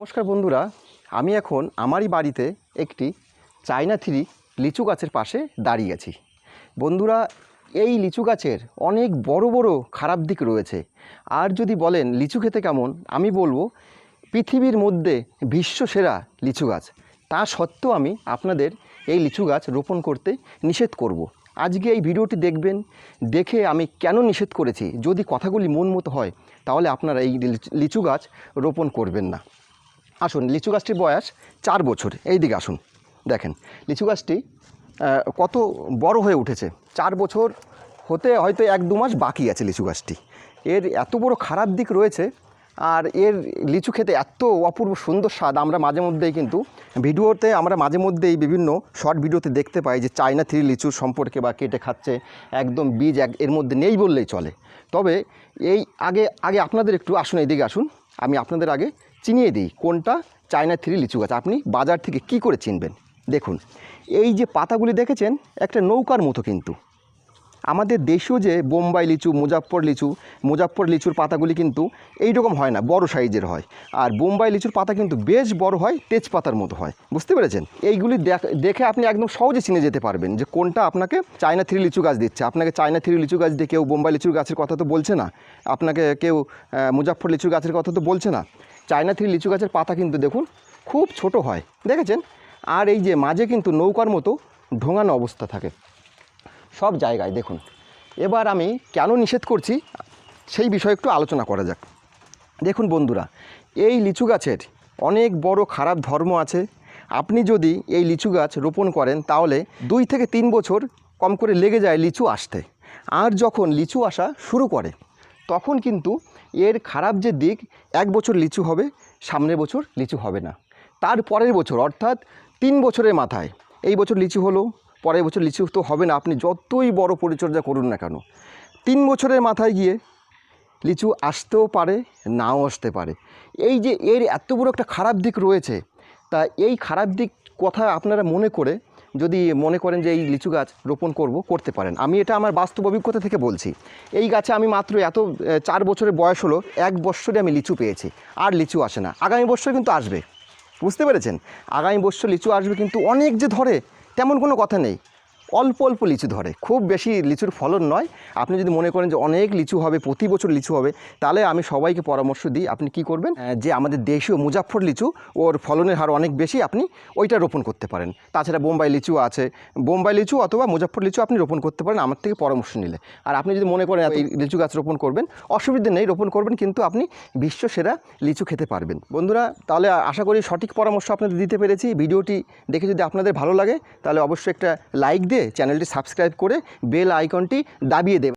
নমস্কার বন্ধুরা, আমি এখন আমারই বাড়িতে একটি চায়না থ্রি লিচু গাছের পাশে দাঁড়িয়ে আছি। বন্ধুরা, এই লিচু গাছের অনেক বড় বড় খারাপ দিক রয়েছে। আর যদি বলেন লিচু খেতে কেমন, আমি বলব পৃথিবীর মধ্যে বিশ্বসেরা লিচু গাছ। তা সত্ত্বেও আমি আপনাদের এই লিচু গাছ রোপণ করতে নিষেধ করব। আজকে এই ভিডিওটি দেখবেন, দেখে আমি কেন নিষেধ করেছি, যদি কথাগুলি মন মতো হয়, তাহলে আপনারা এই লিচু- লিচু গাছ রোপণ করবেন না। আসুন, লিচু গাছটির বয়স চার বছর। এই দিকে আসুন, দেখেন, লিচু গাছটি কত বড় হয়ে উঠেছে। চার বছর হতে হয়তো এক দু মাস বাকি আছে লিচু গাছটি। এর এত বড় খারাপ দিক রয়েছে, আর এর লিচু খেতে এত অপূর্ব সুন্দর স্বাদ। আমরা মাঝে মধ্যেই কিন্তু ভিডিওতে, আমরা মাঝে মধ্যেই বিভিন্ন শর্ট ভিডিওতে দেখতে পাই যে চায়না থ্রি লিচুর সম্পর্কে বা কেটে খাচ্ছে, একদম বীজ এক এর মধ্যে নেই বললেই চলে। তবে এই আগে আগে আপনাদের একটু আসুন, এইদিকে আসুন। আমি আপনাদের আগে চিনিয়ে দিই কোনটা চায়না থ্রি লিচু গাছ। আপনি বাজার থেকে কি করে চিনবেন? দেখুন, এই যে পাতাগুলি দেখেছেন, একটা নৌকার মতো কিন্তু। আমাদের দেশীয় যে বোম্বাই লিচু মুজাফর লিচু মুজাফর লিচুর পাতাগুলি কিন্তু এই রকম হয় না, বড় সাইজের হয়। আর বোম্বাই লিচুর পাতা কিন্তু বেশ বড় হয়, তেজপাতার মতো হয়। বুঝতে পেরেছেন? এইগুলি দেখ- আপনি একদম সহজে চিনে যেতে পারবেন যে কোনটা আপনাকে চায়না থ্রি লিচু গাছ দিচ্ছে। আপনাকে চায়না থ্রি লিচু গাছ দিয়ে কেউ বোম্বাই লিচুর গাছের কথা তো বলছে না। আপনাকে কেউ মুজাফর লিচুর গাছের কথা তো বলছে না। চায়না থ্রি লিচু গাছের পাতা কিন্তু দেখুন খুব ছোট হয়। দেখেছেন? আর এই যে মাঝে কিন্তু নৌকার মতো ঢোঙানো অবস্থা থাকে। সব জায়গায়, দেখুন। এবার আমি কেন নিষেধ করছি, সেই বিষয়ে একটু আলোচনা করা যাক। দেখুন বন্ধুরা, এই লিচু গাছের অনেক বড় খারাপ ধর্ম আছে। আপনি যদি এই লিচু গাছ রোপণ করেন, তাহলে দুই থেকে তিন বছর কম করে লেগে যায় লিচু আসতে। আর যখন লিচু আসা শুরু করে, তখন কিন্তু এর খারাপ যে দিক, এক বছর লিচু হবে সামনের বছর লিচু হবে না। তার পরের বছর, অর্থাৎ তিন বছরের মাথায়, এই বছর লিচু হলো পরের বছর লিচু তো হবে না। আপনি যতই বড় পরিচর্যা করুন না কেন, তিন বছরের মাথায় গিয়ে লিচু আসতেও পারে, নাও আসতে পারে। এই যে এর এত বড় একটা খারাপ দিক রয়েছে, তা এই খারাপ দিক কথা আপনারা মনে করে যদি মনে করেন যে এই লিচু গাছ রোপণ করব, করতে পারেন। আমি এটা আমার বাস্তব অভিজ্ঞতা থেকে বলছি। এই গাছে আমি মাত্র এত চার বছরের বয়স হলো, এক বৎসরে আমি লিচু পেয়েছি, আর লিচু আসে না। আগামী বছর কিন্তু আসবে। বুঝতে পেরেছেন? আগামী বছর লিচু আসবে কিন্তু অনেক যে ধরে তেমন কোনো কথা নেই। অল্প অল্প লিচু ধরে। খুব বেশি লিচুর ফলন নয়। আপনি যদি মনে করেন যে অনেক লিচু হবে প্রতি বছর লিচু হবে তাহলে আমি সবাইকে পরামর্শ দিই আপনি কি করবেন? যে আমাদের দেশীয় মুজাফর লিচু ওর ফলনের হার অনেক বেশি আপনি ওইটা রোপণ করতে পারেন। তাছাড়া বোম্বাই লিচু আছে। বোম্বাই লিচু অথবা মুজাফর লিচু আপনি রোপণ করতে পারেন আমার থেকে পরামর্শ নিলে। আর আপনি যদি মনে করেন এই লিচু গাছ রোপণ করবেন অসুবিধা নেই রোপণ করবেন কিন্তু আপনি বিশ্ব সেরা লিচু খেতে পারবেন। বন্ধুরা তাহলে আশা করি সঠিক পরামর্শ আপনাদের দিতে পেরেছি। ভিডিওটি দেখে যদি আপনাদের ভালো লাগে তাহলে অবশ্যই একটা লাইক দিয়ে চ্যানেলটি সাবস্ক্রাইব করে বেল আইকনটি দাবিয়ে দেবেন